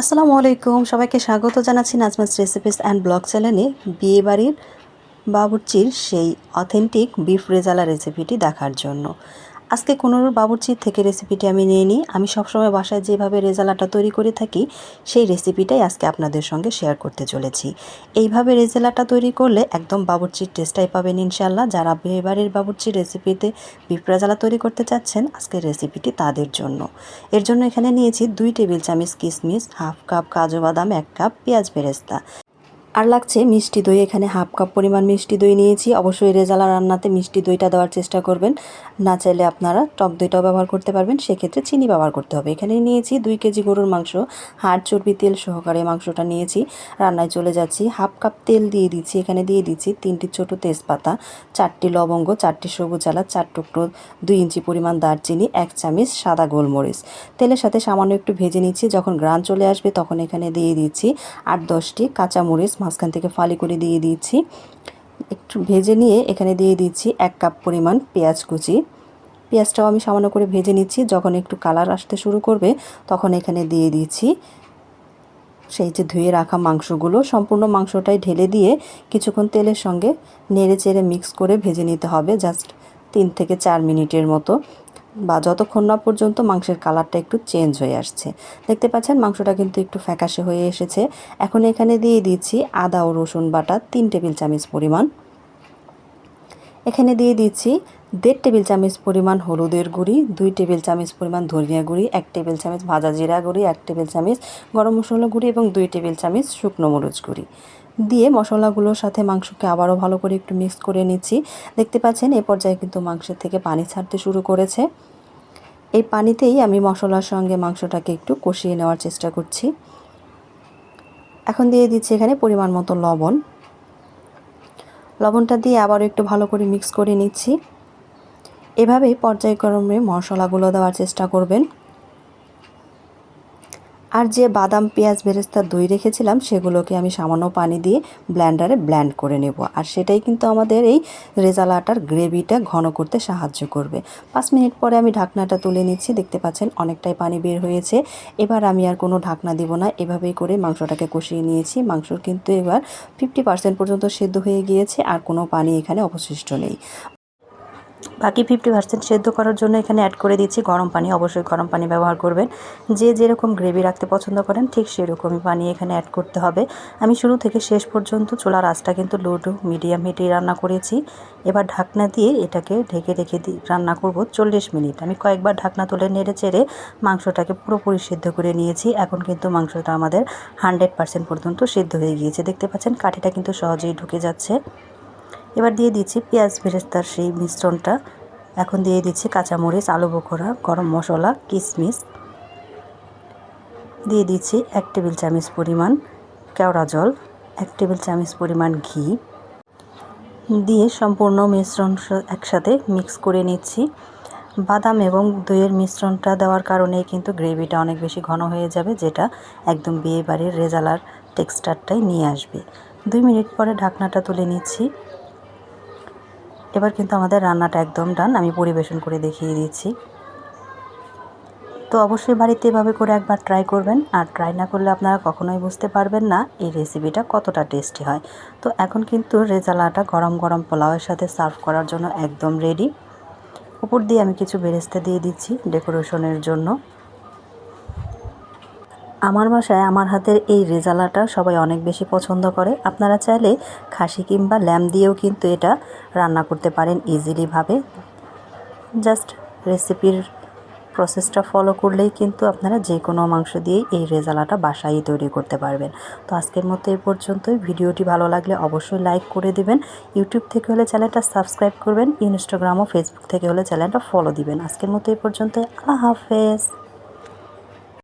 আসসালামু আলাইকুম। সবাইকে স্বাগত জানাচ্ছি নাজমাস রেসিপিস অ্যান্ড ব্লগ চ্যানেলে বিয়েবাড়ির বাবুর্চির সেই অথেন্টিক বিফ রেজালা রেসিপিটি দেখার জন্য। আজকে কোনো বাবুর্চির থেকে রেসিপিটি আমি নিয়ে নিই। আমি সবসময় বাসায় যেভাবে রেজালাটা তৈরি করে থাকি, সেই রেসিপিটাই আজকে আপনাদের সঙ্গে শেয়ার করতে চলেছি। এইভাবে রেজালাটা তৈরি করলে একদম বাবুর্চির টেস্টটাই পাবেন ইনশাল্লাহ যারা বিয়েবাড়ির বাবুর্চির রেসিপিতে বিফ রেজালা তৈরি করতে চাচ্ছেন আজকের রেসিপিটি তাদের জন্য। এর জন্য এখানে নিয়েছি দুই টেবিল চামচ কিশমিশ হাফ কাপ কাজু বাদাম, এক কাপ পেঁয়াজ বেরেস্তা। আর লাগছে মিষ্টি দই। এখানে হাফ কাপ পরিমাণ মিষ্টি দই নিয়েছি। অবশ্যই রেজালা রান্নাতে মিষ্টি দইটা দেওয়ার চেষ্টা করবেন। না চাইলে আপনারা টক দইটাও ব্যবহার করতে পারবেন। সেক্ষেত্রে চিনি ব্যবহার করতে হবে। এখানে নিয়েছি দুই কেজি গরুর মাংস, হাড়, চর্বি, তেল সহকারে মাংসটা নিয়েছি। রান্নায় চলে যাচ্ছি। হাফ কাপ তেল দিয়ে দিচ্ছি। এখানে দিয়ে দিচ্ছি তিনটি ছোটো তেজপাতা, চারটি লবঙ্গ, চারটি সবুজ এলাচ, চার টুকরো দুই ইঞ্চি পরিমাণ দারচিনি, এক চামচ সাদা গোলমরিচ। তেলের সাথে সামান্য একটু ভেজে নিচ্ছি। যখন গ্রান চলে আসবে তখন এখানে দিয়ে দিচ্ছি আট দশটি কাঁচামরিচ মাঝখান থেকে ফালি করে দিয়ে দিচ্ছি একটু ভেজে নিয়ে এখানে দিয়ে দিচ্ছি এক কাপ পরিমাণ পেঁয়াজ কুচি। পেঁয়াজটাও আমি সামান্য করে ভেজে নিচ্ছি, যখন একটু কালার আসতে শুরু করবে তখন এখানে দিয়ে দিচ্ছি সেই যে ধুয়ে রাখা মাংসগুলো। সম্পূর্ণ মাংসটাই ঢেলে দিয়ে কিছুক্ষণ তেলের সঙ্গে নেড়ে চেড়ে মিক্স করে ভেজে নিতে হবে জাস্ট তিন থেকে চার মিনিটের মতো। বা যতক্ষণ না পর্যন্ত মাংসের কালারটা একটু চেঞ্জ হয়ে আসছে। দেখতে পাচ্ছেন, মাংসটা কিন্তু একটু ফ্যাকাশে হয়ে এসেছে। এখন এখানে দিয়ে দিচ্ছি আদা ও রসুন বাটা তিন টেবিল চামচ পরিমাণ। এখানে দিয়ে দিচ্ছি দেড় টেবিল চামচ পরিমাণ হলুদের গুঁড়ি, দুই টেবিল চামচ পরিমাণ ধনিয়া গুঁড়ি, এক টেবিল চামচ ভাজা জিরা গুঁড়ি, এক টেবিল চামচ গরম মশলা গুঁড়ি এবং দুই টেবিল চামচ শুকনো মরিচ গুঁড়ি। দিয়ে মশলাগুলোর সাথে মাংসকে আবারও ভালো করে একটু মিক্স করে নিচ্ছি। দেখতে পাচ্ছেন, এ পর্যায়ে কিন্তু মাংসের থেকে পানি ছাড়তে শুরু করেছে। এই পানিতেই আমি মশলার সঙ্গে মাংসটাকে একটু কষিয়ে নেওয়ার চেষ্টা করছি। এখন দিয়ে দিচ্ছি এখানে পরিমাণ মতো লবণ। লবণটা দিয়ে আবারও একটু ভালো করে মিক্স করে নিচ্ছি। এভাবেই পর্যায়ক্রমে মশলাগুলো দেওয়ার চেষ্টা করবেন। আর যে বাদাম, পেঁয়াজ, বেরেস্তা দই রেখেছিলাম, সেগুলোকে আমি সামান্য পানি দিয়ে ব্ল্যান্ডারে ব্ল্যান্ড করে নেব। আর সেটাই কিন্তু আমাদের এই রেজালাটার গ্রেভিটা ঘন করতে সাহায্য করবে। পাঁচ মিনিট পরে আমি ঢাকনাটা তুলে নিচ্ছি, দেখতে পাচ্ছেন অনেকটাই পানি বের হয়েছে। এবার আমি আর কোনো ঢাকনা দিব না, এভাবেই করে মাংসটাকে কষিয়ে নিয়েছি। মাংস কিন্তু এবার ফিফটি পার্সেন্ট পর্যন্ত সেদ্ধ হয়ে গিয়েছে, আর কোনো পানি এখানে অবশিষ্ট নেই। বাকি ফিফটি পার্সেন্ট সেদ্ধ করার জন্য এখানে অ্যাড করে দিচ্ছি গরম পানি। অবশ্যই গরম পানি ব্যবহার করবেন। যে যেরকম গ্রেভি রাখতে পছন্দ করেন, ঠিক সেরকমই পানি এখানে অ্যাড করতে হবে। আমি শুরু থেকে শেষ পর্যন্ত চুলার আঁচটা কিন্তু লো টু মিডিয়াম হিটে রান্না করেছি। এবার ঢাকনা দিয়ে এটাকে ঢেকে রেখে দিই রান্না করব চল্লিশ মিনিট। আমি কয়েকবার ঢাকনা তুলে নেড়ে চেড়ে মাংসটাকে পুরোপুরি সিদ্ধ করে নিয়েছি। এখন কিন্তু মাংসটা আমাদের হান্ড্রেড পার্সেন্ট পর্যন্ত সিদ্ধ হয়ে গিয়েছে। দেখতে পাচ্ছেন কাঠিটা কিন্তু সহজেই ঢুকে যাচ্ছে। এবার দিয়ে দিচ্ছি পেঁয়াজ বেরেস্তার সেই মিশ্রণটা। এখন দিয়ে দিচ্ছি কাঁচামরিচ, আলু বোখরা গরম মশলা, কিশমিশ। দিয়ে দিচ্ছি এক টেবিল চামচ পরিমাণ কেওড়া জল, এক টেবিল চামচ পরিমাণ ঘি। দিয়ে সম্পূর্ণ মিশ্রণ একসাথে মিক্স করে নিচ্ছি। বাদাম এবং দইয়ের মিশ্রণটা দেওয়ার কারণে কিন্তু গ্রেভিটা অনেক বেশি ঘন হয়ে যাবে, যেটা একদম বিয়ে বাড়ির রেজালার টেক্সচারটাই নিয়ে আসবে। দুই মিনিট পরে ঢাকনাটা তুলে নিচ্ছি। এবার কিন্তু আমাদের রান্নাটা একদম ডান, আমি পরিবেশন করে দেখিয়ে দিচ্ছি। তো অবশ্যই বাড়িতে এভাবে করে একবার ট্রাই করবেন, আর ট্রাই না করলে আপনারা কখনোই বুঝতে পারবেন না এই রেসিপিটা কতটা টেস্টি হয়। তো এখন কিন্তু রেজালাটা গরম গরম পোলাওয়ের সাথে সার্ভ করার জন্য একদম রেডি উপর দিয়ে আমি কিছু বেরেস্তা দিয়ে দিচ্ছি ডেকোরেশনের জন্য। আমার বাসায় আমার হাতের এই রেজালাটা সবাই অনেক বেশি পছন্দ করে। আপনারা চাইলে খাসি কিংবা ল্যাম দিয়েও কিন্তু এটা রান্না করতে পারেন ইজিলিভাবে। জাস্ট রেসিপির প্রসেসটা ফলো করলেই কিন্তু আপনারা যে কোনো মাংস দিয়েই এই রেজালাটা বাসায় তৈরি করতে পারবেন। তো আজকের মতো এ পর্যন্তই। ভিডিওটি ভালো লাগলে অবশ্যই লাইক করে দিবেন। ইউটিউব থেকে হলে চ্যানেলটা সাবস্ক্রাইব করবেন। ইনস্টাগ্রাম ও ফেসবুক থেকে হলে চ্যানেলটা ফলো দিবেন। আজকের মতো এই পর্যন্তই। আল্লাহ হাফেজ।